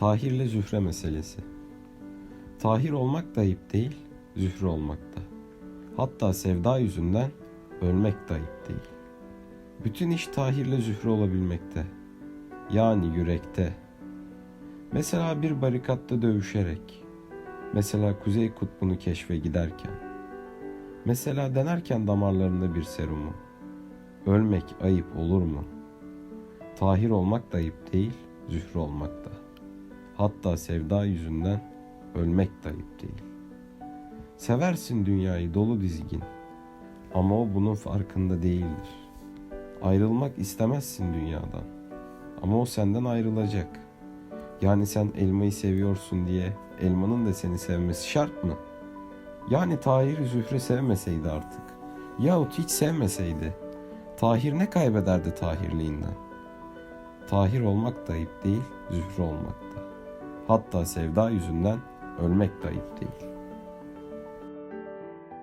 Tahir'le Zühre meselesi. Tahir olmak da ayıp değil, Zühre olmak da. Hatta sevda yüzünden ölmek de ayıp değil. Bütün iş Tahir'le Zühre olabilmekte. Yani yürekte. Mesela bir barikatta dövüşerek. Mesela Kuzey Kutbu'nu keşfe giderken. Mesela denerken damarlarında bir serumu. Ölmek ayıp olur mu? Tahir olmak da ayıp değil, Zühre olmak da. Hatta sevda yüzünden ölmek de ayıp değil. Seversin dünyayı dolu dizgin. Ama o bunun farkında değildir. Ayrılmak istemezsin dünyadan. Ama o senden ayrılacak. Yani sen elmayı seviyorsun diye elmanın da seni sevmesi şart mı? Yani Tahir Zühre sevmeseydi artık. Yahut hiç sevmeseydi. Tahir ne kaybederdi Tahirliğinden? Tahir olmak da ayıp değil, Zühre olmak da. Hatta sevda yüzünden ölmek de ayıp değil.